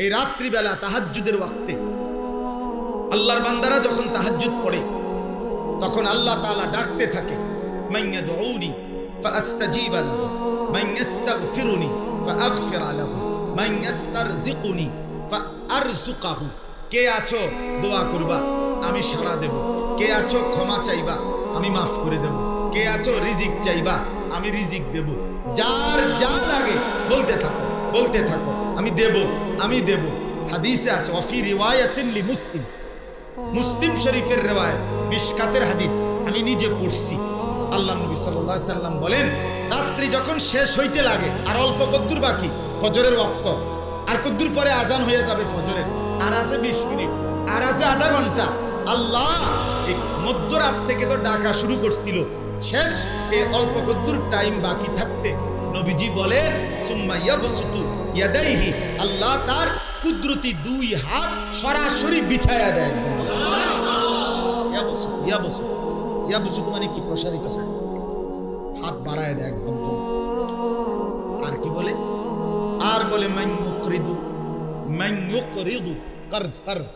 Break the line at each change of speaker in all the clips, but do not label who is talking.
এই রাত্রিবেলা তাহাজ্জুদের ওয়াক্তে আল্লাহর বান্দারা যখন তাহাজ্জুদ পড়ে তখন আল্লাহ তাআলা ডাকতে থাকে মাইয়া দৌড়ি فاستجيب له من يستغفرني فاغفر له من يسترزقني فارزقه কে আছো দোয়া করবা আমি সাড়া দেব কে আছো ক্ষমা চাইবা আমি মাফ করে দেব কে আছো রিজিক চাইবা আমি রিজিক দেব যার যা লাগে বলতে থাকো বলতে থাকো, আমি দেব আমি দেব। হাদিসে আছে, ওয়াফি রিওয়ায়াতিন লি মুসলিম। মুসলিম শরীফের রেওয়ায় মিশকাতের হাদিস, আমি নিজে পড়ছি। আল্লাহ নবী আলাইহি সাল্লাম বলেন, রাত্রি যখন শেষ হইতে লাগে, আর অল্প কদ্দুর বাকি, ফজরের ওয়াক্ত, আর কদ্দুর পরে আজান হয়ে যাবে ফজরের, আর আছে বিশ মিনিট, আর আছে আধা ঘণ্টা। আল্লাহ, এই মধ্যরাত থেকে তো ডাকা শুরু করছিল। শেষ, এই অল্প কদ্দুর টাইম বাকি থাকতে নবীজি বলেন ইয়াদাইহি আল্লাহ তার কুদরতি দুই হাত সরাসরি বিছায়া ইয়াবসুত ইয়াবসুত ইয়াবসুত মানে কি? প্রসারিত হাত। বাড়ায় দেয় একদম আর কি বলে? আর বলে ইউকরিদু মান ইউকরিদু কারজ কারজ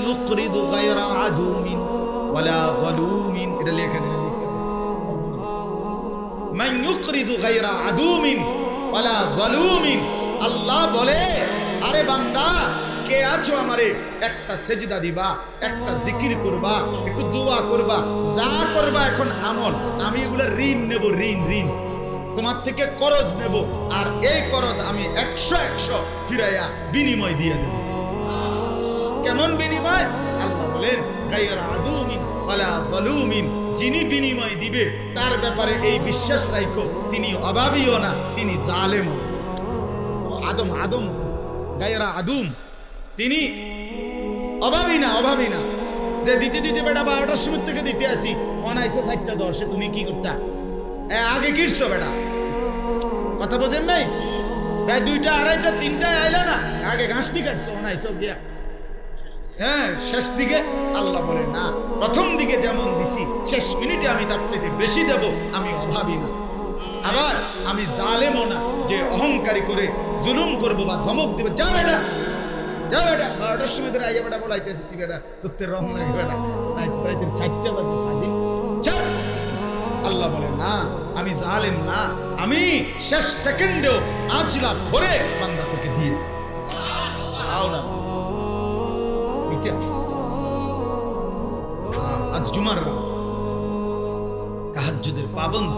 ইউকরিদু গায়রা আদুমিন ওয়ালা যালুমিন এটা লেখা আল্লাহ বলে, আরে বান্দা, কে আছো আমারে? একটা সেজদা দিবা, একটা জিকির করবা, একটু দোয়া করবা, যা করবা এখন আমল। আমি এগুলো ঋণ নেব, ঋণ ঋণ। তোমার থেকে করজ নেব, আর এই করজ আমি একশো একশো ফিরাইয়া বিনিময় দিয়ে দেব। কেমন বিনিময়? আল্লাহ বলেন, গায়রা আদুমিন ওয়ালা যালুমিন। যিনি বিনিময় দিবে, তার ব্যাপারে এই বিশ্বাস রাখো তিনি অভাবীও না, তিনি জালেম আদম আদম, গায়রা আদুম, তিনি অভাবী না অভাবী না। যে দিতে দিতে বেটা বারোটার সময় থেকে দিতে আসি অনাইশো চারটা দশে, তুমি কি করতা? আগে কিরছো বেটা। কথা বোঝেন নাই? প্রায় দুইটা, আড়াইটা, তিনটায় আইলা না? আগে ঘাস নি কাটছো অনাইশো গিয়া। হ্যাঁ শেষ দিকে আল্লাহ বলে, না, প্রথম দিকে যেমন দিছি, শেষ মিনিটে আমি তার চাইতে বেশি দেব, আমি অভাবী না। আবার আমি জালেমও না, যে অহংকারী করে জুলুম করব বা ধমক দিব। যা বেটা যা বেটা, বারোটার সময় ধরে আইয়া বেটা বলাইতেছি তুই বেটা? তোর রং লাগে বেটা। নাইস প্রায় তোর ষাটটা বাজে ফাজিল। আল্লাহ বলে, না, আমি জালেম না, আমি শেষ সেকেন্ডেও আঁচলা ভরে বান্দা তোকে দিয়ে দেব। আও না ইতিহাস হ্যাঁ, আজ জুমার রাত তাহাজ্জুদের পাবন্ধ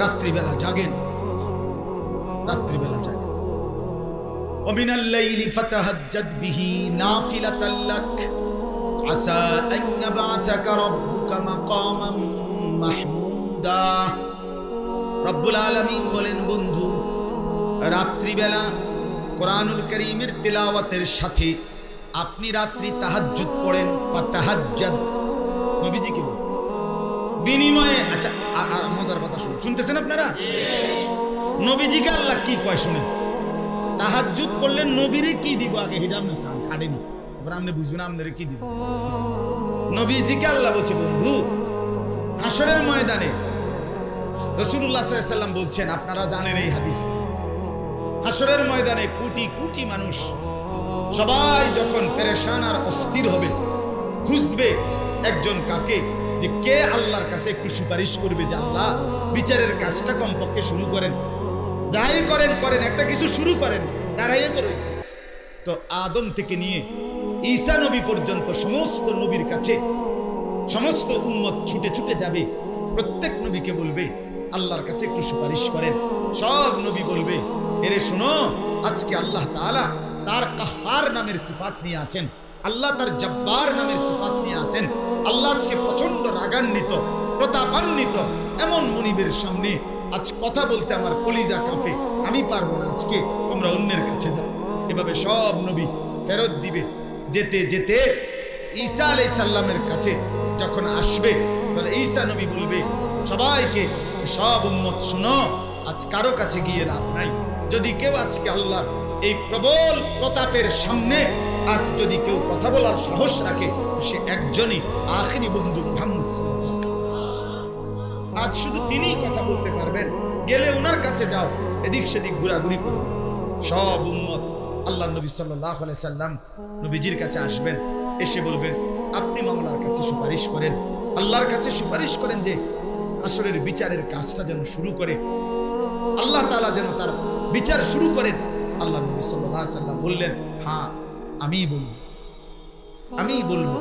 রাত্রিবেলা জাগেন রাত্রিবেলা জাগেন ومن الليل فتهجد به نافلة لك عسى أن يبعثك ربك مقاما محمودا রব্বুল আলামিন বলেন বন্ধু রাত্রিবেলা কোরআনুল করিমের তেলাওয়াতের সাথে আপনি রাত্রি তাহাজ্জুদ পড়েন বা তাহাজ্জাদ নবীজি কি বিনিময়ে আচ্ছা আর মজার কথা শুন শুনতেছেন আপনারা? নবীজিকে আল্লাহ কি কয় শুনেন? তাহাজ্জুদ করলেন নবীরে কি দিব আগে? হিডা আপনি চান খাড়েনি এবার আপনি বুঝবেন আপনারে কি দিব। নবীজিকে আল্লাহ বলছে বন্ধু হাসরের ময়দানে রসুল্লাহ সাল্লাম বলছেন আপনারা জানেন এই হাদিস। হাসরের ময়দানে কোটি কোটি মানুষ সবাই যখন পেরেশান আর অস্থির হবে, খুঁজবে একজন কাকে, যে কে আল্লাহর কাছে একটু সুপারিশ করবে যে আল্লাহ বিচারের কাজটা কমপক্ষে শুরু করেন। যাই করেন করেন, একটা কিছু শুরু করেন, তারাই তো রয়েছে। তো আদম থেকে নিয়ে ঈসা নবী পর্যন্ত সমস্ত নবীর কাছে সমস্ত উন্মত ছুটে ছুটে যাবে। প্রত্যেক নবীকে বলবে, আল্লাহর কাছে একটু সুপারিশ করেন। সব নবী বলবে, এরে শোনো, আজকে আল্লাহ তাআলা তার কাহার নামের সিফাত নিয়ে আছেন? আল্লাহ তার জব্বার নামের সিফাত নিয়ে আছেন। আল্লাহ আজকে প্রচণ্ড রাগান্বিত, প্রতাপান্বিত, এমন মনিবের সামনে আজ কথা বলতে আমার কলিজা কাঁপে। আমি পারব না আজকে, তোমরা অন্যের কাছে যাও। এভাবে সব নবী ফেরত দিবে। যেতে যেতে ঈসা আলাই সাল্লামের কাছে যখন আসবে তখন ঈসা নবী বলবে, সবাইকে সব উম্মত শুনো, আজ কারও কাছে গিয়ে লাভ নাই। যদি কেউ আজকে আল্লাহর এই প্রবল প্রতাপের সামনে আজ যদি কেউ কথা বলার সাহস রাখে সে একজনই আখিরি বন্ধু মোহাম্মদ। আজ শুধু তিনিই কথা বলতে পারবেন, গেলে ওনার কাছে যাও, এদিক সেদিক ঘোরাঘুরি করো। সব উম্মত আল্লাহ নবী সাল্লাহ সাল্লাম নবীজির কাছে আসবেন, এসে বলবেন, আপনি মামলার কাছে সুপারিশ করেন। আল্লাহর কাছে সুপারিশ করেন যে, আসরের বিচারের কাজটা যেন শুরু করে। আল্লাহ তালা যেন তার বিচার শুরু করেন আল্লাহ নবী সাল্লাহ সাল্লাম বললেন হ্যাঁ আমিই বলব। আমিই বলব,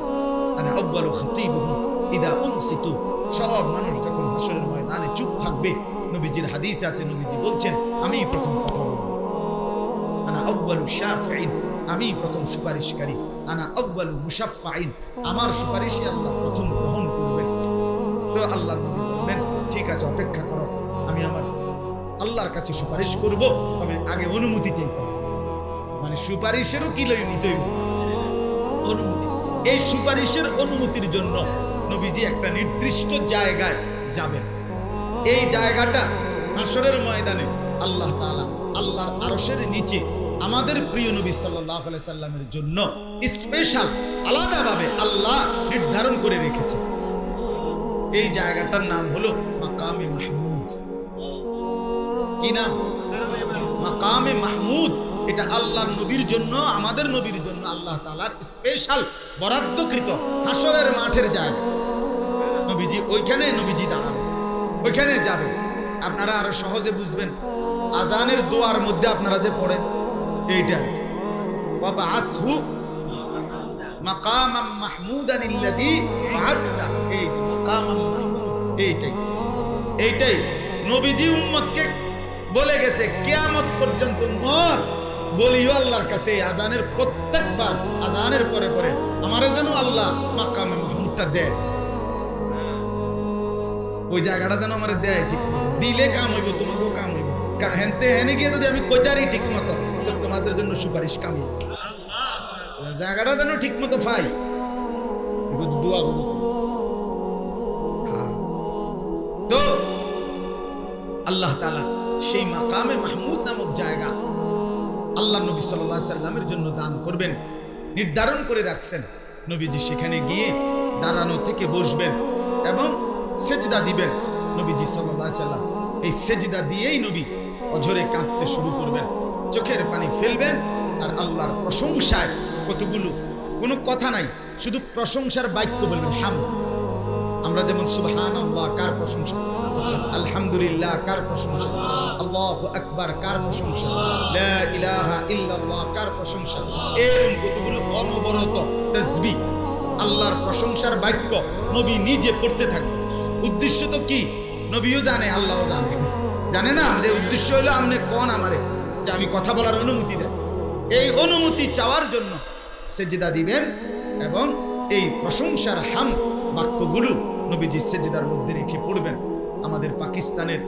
আনা আউয়ালু খাতীবুহুম ইদা উনসিতু সব মানুষ যখন হাসরের ময়দানে চুপ থাকবে, নবীজির হাদিসে আছে, নবীজি বলছেন আমি প্রথম কথা বলব। আনা আউয়ালু শাফিঈন আমি প্রথম সুপারিশকারী। আনা আউয়ালু মুশাফফাইন, আমার সুপারিশই আল্লাহ প্রথম গ্রহণ করবেন। তো আল্লাহ নবী বললেন, ঠিক আছে, অপেক্ষা করো, আমি আমার আল্লাহর কাছে সুপারিশ করব, তবে আগে অনুমতি চাইতে মানে সুপারিশেরও কি লই নিতেই অনুমতি। এই সুপারিশের অনুমতির জন্য নবীজি একটা নির্দিষ্ট জায়গায় যাবেন। এই জায়গাটা হাসরের ময়দানে আল্লাহ তাআলা আল্লাহর আরশের নিচে আমাদের প্রিয় নবী আলাইহি সাল্লামের জন্য স্পেশাল আলাদাভাবে আল্লাহ নির্ধারণ করে রেখেছে। এই জায়গাটার নাম হলো মাকামে মাহমুদ। কি নাম মাকামে মাহমুদ, এটা আল্লাহর নবীর জন্য, আমাদের নবীর জন্য আল্লাহ তাআলার স্পেশাল বরাদ্দকৃত হাসরের মাঠের জায়গা। নবীজি ওইখানে, নবীজি দাঁড়াবেন ওইখানে যাবেন আপনারা আরও সহজে বুঝবেন, আজানের দোয়ার মধ্যে আপনারা যে পড়েন, এইটা বাবা আসহু মাকামাম মাহমুদান ইল্লাযী ওয়া'আদতা এই মাকামাম মাহমুদ, এইটাই। এইটাই। নবীজি উম্মতকে বলে গেছে, কিয়ামত পর্যন্ত উম্মত বলিও আল্লাহর কাছে আজানের প্রত্যেকবার, আজানের পরে পরে আমারে যেন আল্লাহ মাকামে মাহমুদটা দেয়। ওই জায়গাটা যেন আমার দেয় ঠিক মতো দিলে কাম হইব তোমাকেও কাম হইব। কারণ হেনতে হেনে গিয়ে যদি আমি কইতারি ঠিক মতো তোমাদের জন্য সুপারিশ কাম। জায়গাটা যেন ঠিক মতো পাই হ্যাঁ। তো, আল্লাহ তাআলা সেই মাকামে মাহমুদ নামক জায়গা আল্লাহ নবী আলাইহি সাল্লামের জন্য দান করবেন, নির্ধারণ করে রাখছেন। নবীজি সেখানে গিয়ে দাঁড়ানো থেকে বসবেন এবং সেজদা দিবেন। নবীজি আলাইহি সাল্লাম এই সেজদা দিয়েই নবী অঝরে কাঁদতে শুরু করবেন। চোখের পানি ফেলবেন আর আল্লাহর প্রশংসায় কতগুলো, কোনো কথা নাই, শুধু প্রশংসার বাক্য বলবেন, হাম। আমরা যেমন সুবহান আল্লাহ কার প্রশংসা? আলহামদুলিল্লাহ, কার প্রশংসা? আল্লাহ আকবার, কার প্রশংসা? লা ইলাহা ইল্লাল্লাহ, কার প্রশংসা? এরকম কতগুলো অনবরত তাসবিহ, আল্লাহর প্রশংসার বাক্য নবী নিজে পড়তে থাকবে উদ্দেশ্য তো কি? নবীও জানে, আল্লাহও জানে। জানে না? যে উদ্দেশ্য হলো আপনি কোন আমারে? যে আমি কথা বলার অনুমতি দেন এই অনুমতি চাওয়ার জন্য সেজদা দিবেন এবং এই প্রশংসার হাম বাক্যগুলো নবীজি সেজদার মধ্যে রেখে পড়বেন। আমাদের পাকিস্তানের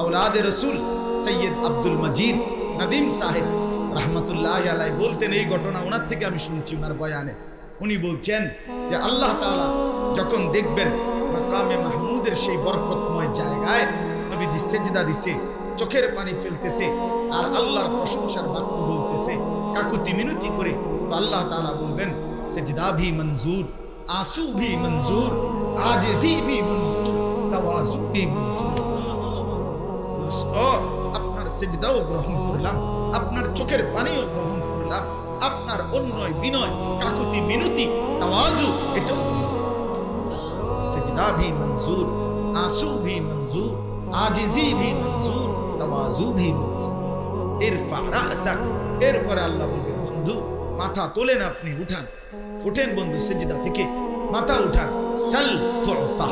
আওলাদে রসুল সৈয়দ আব্দুল মজিদ নদীম সাহেব রহমতুল্লাহ আলাই বলতেন এই ঘটনা ওনার থেকে আমি শুনছি ওনার বয়ানে উনি বলছেন যে আল্লাহ তাআলা যখন দেখবেন মাকামে মাহমুদের সেই বরকতময় জায়গায় নবীজি সেজদা দিছে চোখের পানি ফেলতেছে আর আল্লাহর প্রশংসার বাক্য বলতেছে কাকুতি মিনতি করে তো আল্লাহ তাআলা বলবেন সেজদা ভি মঞ্জুর आंसू भी मंजूर आजिजी भी मंजूर আপনার সেজদাও গ্রহণ করলাম, আপনার চোখের পানিও গ্রহণ করলাম, আপনার অনুনয় বিনয়, কাকুতি, মিনতি, তাওয়াজু, এটাও সেজদা ভি মঞ্জুর, আসু ভি মঞ্জুর, আজিজি ভি মঞ্জুর, তাওয়াজু ভি মঞ্জুর। ইরফা রাসাক এরপরে আল্লাহ বলবেন, বন্ধু, মাথা তোলেন আপনি, উঠান। উঠেন বন্ধু, সেজদা থেকে মাথা উঠান। সাল তুতা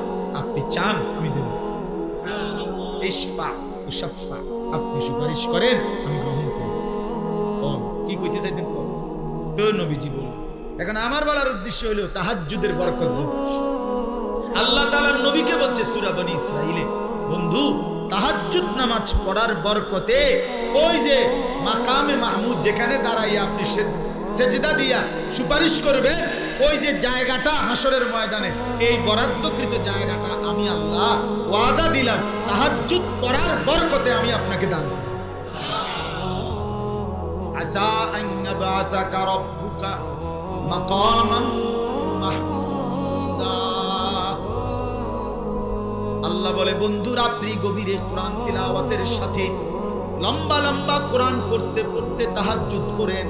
চান, আমি দেব আপনি সুপারিশ করেন, আমি গ্রহণ করব ও কি কইতে চাইছেন? তো নবীজি বলল এখন আমার বলার উদ্দেশ্য হলো তাহাজ্জুদের বরকত। আল্লাহ তাআলা নবীকে বলছে সূরা বনি ইসরাইলে বন্ধু, তাহাজ্জুদ নামাজ পড়ার বরকতে ওই যে মাকামে মাহমুদ যেখানে দাঁড়াইয়া আপনি সেজ- সেজদা দিয়া সুপারিশ করবেন ওই যে জায়গাটা হাসরের ময়দানে, এই বরাদ্দকৃত জায়গাটা আমি আল্লাহ ওয়াদা দিলাম, তাহাজ্জুদ পড়ার বরকতে আমি আপনাকে দান আল্লাহ বলে, বন্ধু, রাত্রি গভীরে কোরআন তিলাওয়াতের সাথে লম্বা লম্বা কোরআন পড়তে পড়তে তাহাজ্জুদ করেন